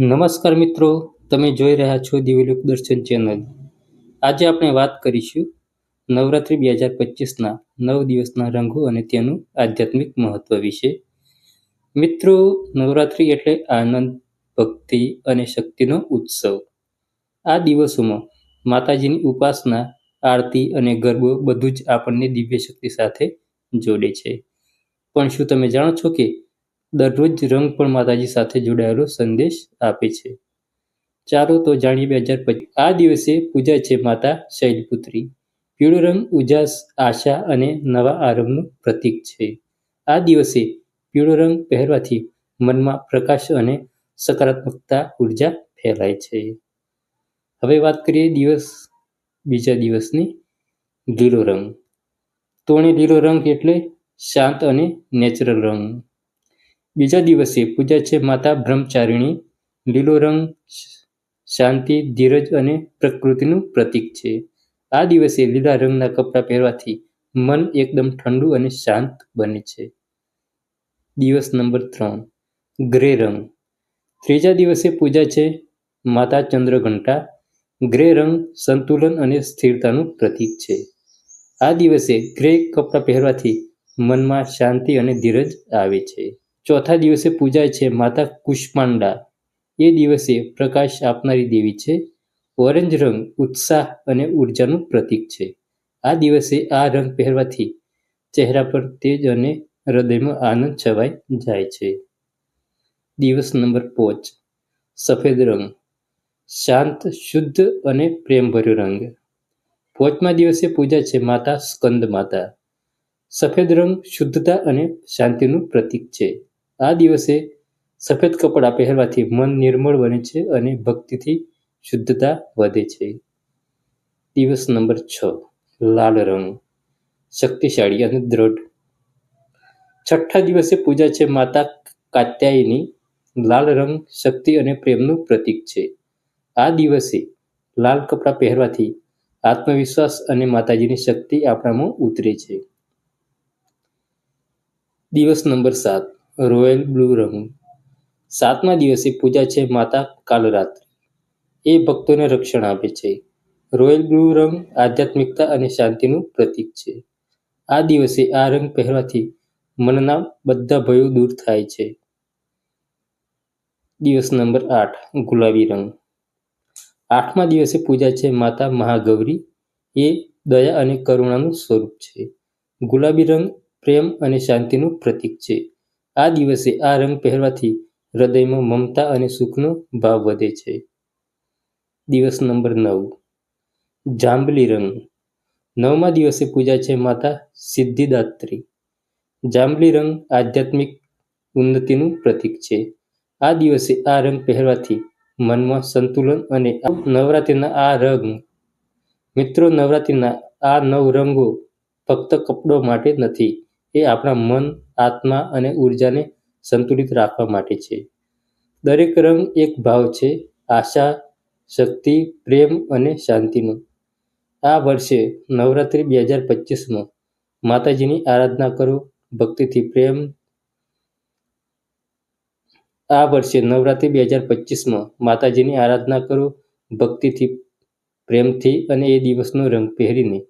નમસ્કાર મિત્રો, તમે જોઈ રહ્યા છો દિવ્યલોક દર્શન ચેનલ આજે આપણે વાત કરીશું નવરાત્રિ બે હજાર પચીસના નવ દિવસના રંગો અને તેનું આધ્યાત્મિક મહત્વ વિશે. મિત્રો, નવરાત્રિ એટલે આનંદ, ભક્તિ અને શક્તિનો ઉત્સવ. આ દિવસોમાં માતાજીની ઉપાસના, આરતી અને ગરબો બધું જ આપણને દિવ્ય શક્તિ સાથે જોડે છે. પણ શું તમે જાણો છો કે દરરોજ રંગ પણ માતાજી સાથે જોડાયેલો સંદેશ આપે છે. ચાલો તો જાણીએ બે હજાર પચીસ. આ દિવસે પૂજા છે માતા શૈલપુત્રી. પીળો રંગ, ઉજાસ, આશા અને નવા આરંભનું પ્રતીક છે. આ દિવસે પીળો રંગ પહેરવાથી મનમાં પ્રકાશ અને સકારાત્મકતા ઊર્જા ફેલાય છે. હવે વાત કરીએ દિવસ, બીજા દિવસની. લીલો રંગ. તોણે લીલો રંગ એટલે શાંત અને નેચરલ રંગ. બીજા દિવસે પૂજા છે માતા બ્રહ્મચારિણી, લીલો રંગ શાંતિ, ધીરજ અને પ્રકૃતિનું પ્રતીક છે. આ દિવસે લીલા રંગના કપડાં પહેરવાથી મન એકદમ ઠંડુ અને શાંત બને છે. દિવસ નંબર ત્રણ, ગ્રે રંગ. ત્રીજા દિવસે પૂજા છે માતા ચંદ્રઘંટા. ગ્રે રંગ સંતુલન અને સ્થિરતાનું પ્રતીક છે. આ દિવસે ગ્રે કપડાં પહેરવાથી મનમાં શાંતિ અને ધીરજ આવે છે. ચોથા દિવસે પૂજાય છે માતા કુષ્માંડા. એ દિવસે પ્રકાશ આપનારી દેવી છે. ઓરેન્જ રંગ ઉત્સાહ અને ઉર્જાનું પ્રતીક છે. આ દિવસે આ રંગ પહેરવાથી ચહેરા પર તેજ અને હૃદયમાં આનંદ છવાઈ જાય છે. દિવસ નંબર પાંચ. સફેદ રંગ. શાંત, શુદ્ધ અને પ્રેમભર્યો રંગ. પાંચમા દિવસે પૂજા છે માતા સ્કંદ માતા. સફેદ રંગ શુદ્ધતા અને શાંતિનું પ્રતીક છે. આ દિવસે સફેદ કપડાં પહેરવાથી મન નિર્મળ બને છે અને ભક્તિથી શુદ્ધતા વધે છે. દિવસ નંબર છ. લાલ રંગ. શક્તિશાળી અને દ્રઢ. છઠ્ઠા દિવસે પૂજા છે માતા કાત્યાયની. લાલ રંગ શક્તિ અને પ્રેમનું પ્રતીક છે. આ દિવસે લાલ કપડાં પહેરવાથી આત્મવિશ્વાસ અને માતાજીની શક્તિ આપણામાં ઉતરે છે. દિવસ નંબર સાત. રોયલ બ્લુ રંગ. સાતમા દિવસે પૂજા છે માતા કાલરાત્રિ. એ ભક્તોને રક્ષણ આપે છે. રોયલ બ્લુ રંગ આધ્યાત્મિકતા અને શાંતિનું પ્રતીક છે. આ દિવસે આ રંગ પહેરવાથી મનના બધા ભયો દૂર થાય છે. દિવસ નંબર આઠ, ગુલાબી રંગ. આઠમા દિવસે પૂજા છે માતા મહાગૌરી. એ દયા અને કરુણાનું સ્વરૂપ છે. ગુલાબી રંગ પ્રેમ અને શાંતિનું પ્રતીક છે. આ દિવસે આ રંગ પહેરવાથી હૃદયમાં મમતા અને સુખનો ભાવ વધે છે. દિવસ નંબર નવ. જાંબલી રંગ. નવમા દિવસે પૂજા છે માતા સિદ્ધિદાત્રી. જાંબલી રંગ આધ્યાત્મિક ઉન્નતિનું પ્રતીક છે. આ દિવસે આ રંગ પહેરવાથી મનમાં સંતુલન અને નવરાત્રિના આ રંગ. મિત્રો, નવરાત્રિના આ નવ રંગો ફક્ત કપડો માટે નથી એ આપણા મન, આત્મા અને ઉર્જાને સંતુલિત રાખવા માટે છે. દરેક રંગ એક ભાવ છે, આશા, શક્તિ, પ્રેમ અને શાંતિનો. આ વર્ષે નવરાત્રિ બે હજાર પચીસમાં માતાજીની આરાધના કરો, ભક્તિથી પ્રેમ. આ વર્ષે નવરાત્રિ બે હજાર પચીસમાં માતાજીની આરાધના કરો, ભક્તિથી, પ્રેમથી અને એ દિવસનો રંગ પહેરીને.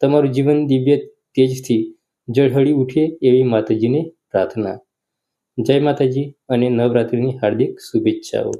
તમારું જીવન દિવ્ય તેજથી ઝળહળી ઉઠે એવી માતાજીને પ્રાર્થના. જય માતાજી અને નવરાત્રિની હાર્દિક શુભેચ્છાઓ.